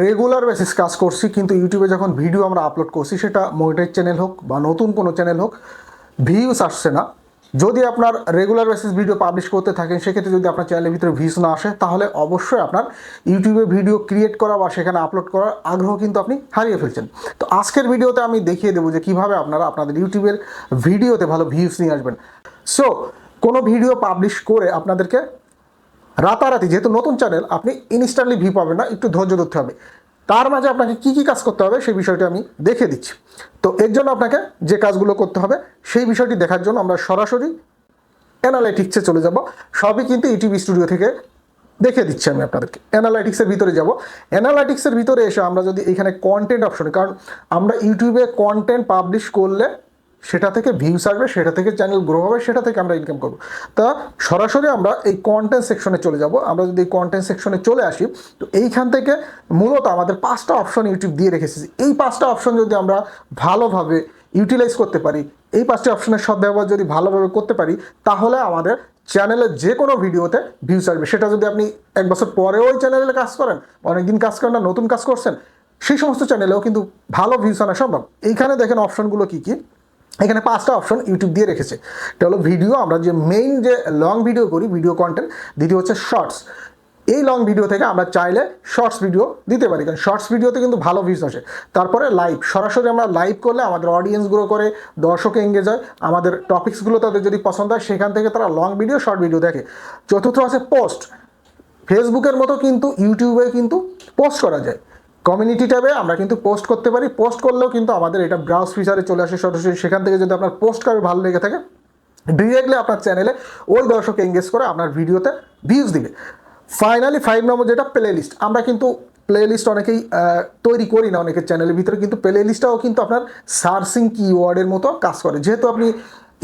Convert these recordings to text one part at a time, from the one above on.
Regular basis কাজ করছি, কিন্তু ইউটিউবে যখন ভিডিও আমরা আপলোড করছি, সেটা মনিটাইজ চ্যানেল হোক বা নতুন কোনো চ্যানেল হোক ভিউস আসছে না। যদি আপনার রেগুলার বেসিস ভিডিও পাবলিশ করতে থাকেন, সেক্ষেত্রে যদি আপনার চ্যানেলের ভিতরে ভিউস না আসে, তাহলে অবশ্যই আপনার ইউটিউবে ভিডিও ক্রিয়েট করা বা সেখানে আপলোড করার আগ্রহ কিন্তু আপনি হারিয়ে ফেলছেন। তো আজকের ভিডিওতে আমি দেখিয়ে দেবো যে কীভাবে আপনারা আপনাদের ইউটিউবের ভিডিওতে ভালো ভিউস নিয়ে আসবেন। সো কোনো ভিডিও পাবলিশ করে আপনাদেরকে রাতারাতি যেহেতু নতুন চ্যানেল আপনি ইনস্ট্যান্টলি ভিউ পাবেন না, একটু ধৈর্য ধরতে হবে। তার মাঝে আপনাকে কী কী কাজ করতে হবে, সেই বিষয়টি আমি দেখে দিচ্ছি। তো এর জন্য আপনাকে যে কাজগুলো করতে হবে, সেই বিষয়টি দেখার জন্য আমরা সরাসরি অ্যানালাইটিক্সে চলে যাব। সবই কিন্তু ইউটিউব স্টুডিও থেকে দেখে দিচ্ছি আমি আপনাদেরকে। অ্যানালাইটিক্সের ভিতরে যাব। অ্যানালাইটিক্সের ভিতরে এসে আমরা যদি এখানে কন্টেন্ট অপশনে কারণ আমরা ইউটিউবে কন্টেন্ট পাবলিশ করলে সেটা থেকে ভিউস আসবে, সেটা থেকে চ্যানেল গ্রো হবে, সেটা থেকে আমরা ইনকাম করব। তা সরাসরি আমরা এই কন্টেন্ট সেকশনে চলে যাব। আমরা যদি কন্টেন্ট সেকশনে চলে আসি, তো এইখান থেকে মূলত আমাদের পাঁচটা অপশন ইউটিউব দিয়ে রেখেছি। এই পাঁচটা অপশন যদি আমরা ভালোভাবে ইউটিলাইজ করতে পারি, এই পাঁচটি অপশনের সদ্ব্যবহার যদি ভালোভাবে করতে পারি, তাহলে আমাদের চ্যানেলের যে কোনো ভিডিওতে ভিউস আসবে। সেটা যদি আপনি এক বছর পরেও ওই চ্যানেলে কাজ করেন, অনেকদিন কাজ করেন না, নতুন কাজ করছেন, সেই সমস্ত চ্যানেলেও কিন্তু ভালো ভিউস আনা সম্ভব। এইখানে দেখেন অপশনগুলো কী কী? এখানে পাঁচটা অপশন ইউটিউব দিয়ে রেখেছে। এটা হলো ভিডিও, আমরা যে মেইন যে লং ভিডিও করি ভিডিও কন্টেন্ট দ্বিতীয় হচ্ছে শর্টস এই লং ভিডিও থেকে আমরা চাইলে শর্টস ভিডিও দিতে পারি, কারণ শর্টস ভিডিওতে কিন্তু ভালো ভিউজ আসে। তারপরে লাইভ সরাসরি আমরা লাইভ করলে আমাদের অডিয়েন্স গ্রো করে দর্শক এঙ্গেজ হয়। আমাদের টপিক্সগুলো তাদের যদি পছন্দ হয়, সেখান থেকে তারা লং ভিডিও শর্ট ভিডিও দেখে। চতুর্থ আছে পোস্ট ফেসবুকের মতো কিন্তু ইউটিউবে কিন্তু পোস্ট করা যায়। কমিউনিটি ট্যাবে আমরা কিন্তু পোস্ট করতে পারি। পোস্ট করলেও কিন্তু আমাদের এটা ব্রাউজ ফিচারে চলে আসে সরাসরি। সেখান থেকে যদি আপনার পোস্ট করে ভালো লেগে থাকে ডিরেক্টলি আপনার চ্যানেলে ওই দর্শক এঙ্গেজ করে আপনার ভিডিওতে ভিউজ দিবে। ফাইনালি ফাইভ নম্বর যেটা প্লে লিস্ট আমরা কিন্তু প্লে লিস্ট অনেকেই তৈরি করি না অনেকের চ্যানেলের ভিতরে, কিন্তু প্লে লিস্টটাও কিন্তু আপনার সার্চিং কিওয়ার্ডের মতো কাজ করে। যেহেতু আপনি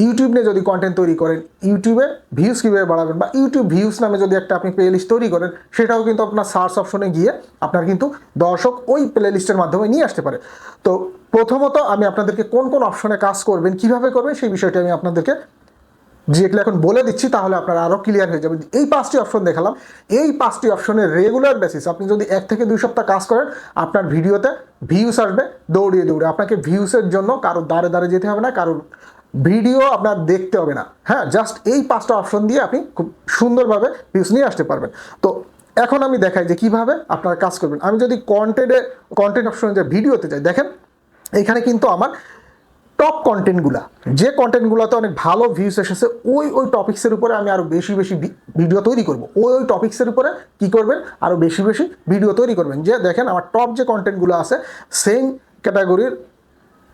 ইউটিউব নিয়ে যদি কন্টেন্ট তৈরি করেন ইউটিউবে ভিউজ কীভাবে বাড়াবেন বা ইউটিউব ভিউজ নামে যদি একটা আপনি প্লে লিস্ট তৈরি করেন, সেটাও কিন্তু আপনার সার্চ অপশনে গিয়ে আপনার কিন্তু দর্শক ওই প্লে লিস্টের মাধ্যমে নিয়ে আসতে পারে। তো প্রথমত আমি আপনাদেরকে কোন কোন অপশনে কাজ করবেন, কীভাবে করবেন, সেই বিষয়টি আমি আপনাদেরকে যেগুলো এখন বলে দিচ্ছি, তাহলে আপনারা আরও ক্লিয়ার হয়ে যাবে। এই পাঁচটি অপশন দেখালাম। এই পাঁচটি অপশনের রেগুলার বেসিস আপনি যদি এক থেকে দুই সপ্তাহ কাজ করেন, আপনার ভিডিওতে ভিউস আসবে দৌড়িয়ে দৌড়ে। আপনাকে ভিউসের জন্য কারোর দাঁড়ে দাঁড়ে যেতে হবে না, কারোর ভিডিও আপনার দেখতে হবে না। হ্যাঁ জাস্ট এই পাঁচটা অপশন দিয়ে আপনি খুব সুন্দরভাবে ভিউস নিয়ে আসতে পারবেন। তো এখন আমি দেখাই যে কীভাবে আপনারা কাজ করবেন। আমি যদি কন্টেন্টে কন্টেন্ট অপশনে যে ভিডিওতে যাই, দেখেন, এখানে কিন্তু আমার টপ কন্টেন্টগুলা যে কন্টেন্টগুলোতে অনেক ভালো ভিউস এসেছে, ওই ওই টপিক্সের উপরে আমি আরও বেশি বেশি ভিডিও তৈরি করব। ওই ওই টপিক্সের উপরে কি করবেন? আরও বেশি বেশি ভিডিও তৈরি করবেন। যে দেখেন, আমার টপ যে কন্টেন্টগুলো আছে সেম ক্যাটাগরির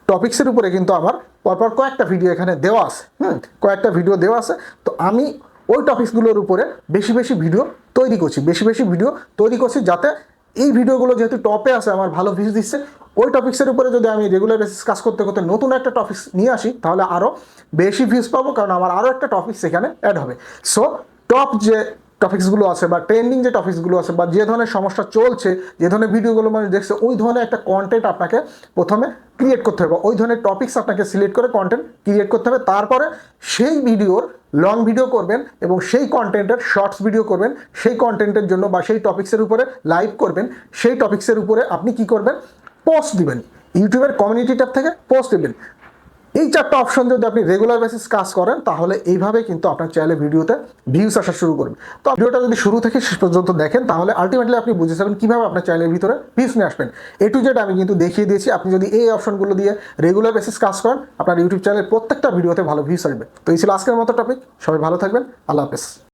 টপিক্সের উপরে কিন্তু আমার পরপর কয়েকটা ভিডিও এখানে দেওয়া আছে, হুম, কয়েকটা ভিডিও দেওয়া আছে। তো আমি ওই টপিকসগুলোর উপরে বেশি বেশি ভিডিও তৈরি করছি, বেশি বেশি ভিডিও তৈরি করছি যাতে এই ভিডিওগুলো যেহেতু টপে আছে, আমার ভালো ভিউজ দিচ্ছে, ওই টপিক্সের উপরে যদি আমি রেগুলার বেসিস কাজ করতে করতে নতুন একটা টপিক্স নিয়ে আসি, তাহলে আরও বেশি ভিউজ পাবো, কারণ আমার আরও একটা টপিক্স এখানে অ্যাড হবে। সো টপ যে টপিক্সগুলো আছে বা ট্রেন্ডিং যে টপিক্সগুলো আছে বা যে ধরনের সমস্যা চলছে, যে ধরনের ভিডিওগুলো মানুষ দেখছে, ওই ধরনের একটা কন্টেন্ট আপনাকে প্রথমে ক্রিয়েট করতে হবে ওই ধরনের টপিক্স আপনাকে সিলেক্ট করে কন্টেন্ট ক্রিয়েট করতে হবে। তারপরে সেই ভিডিওর লং ভিডিও করবেন এবং সেই কন্টেন্টের শর্টস ভিডিও করবেন, সেই কন্টেন্টের জন্য বা সেই টপিক্সের উপরে লাইভ করবেন, সেই টপিক্সের উপরে আপনি কি করবেন? পোস্ট দিবেন। ইউটিউবের কমিউনিটি ট্যাব থেকে পোস্ট দিবেন। এই চারটা অপশন যদি আপনি রেগুলার বেসিস কাজ করেন, তাহলে এইভাবে কিন্তু আপনার চ্যানেলে ভিডিওতে ভিউস আসা শুরু করবে। তো ভিডিওটা যদি শুরু থেকে শেষ পর্যন্ত দেখেন, তাহলে আলটিমেটলি আপনি বুঝে যাবেন কীভাবে আপনার চ্যানেলের ভিতরে ভিউস নিয়ে আসবেন। এ টু জেড আমি কিন্তু দেখিয়ে দিয়েছি, আপনি যদি এই অপশনগুলো দিয়ে রেগুলার বেসিস কাজ করেন, আপনার ইউটিউব চ্যানেলের প্রত্যেকটা ভিডিওতে ভালো ভিউস আসবে। তো এই ছিল আজকের মতো টপিক সবাই ভালো থাকবেন, আল্লাহ হাফেজ।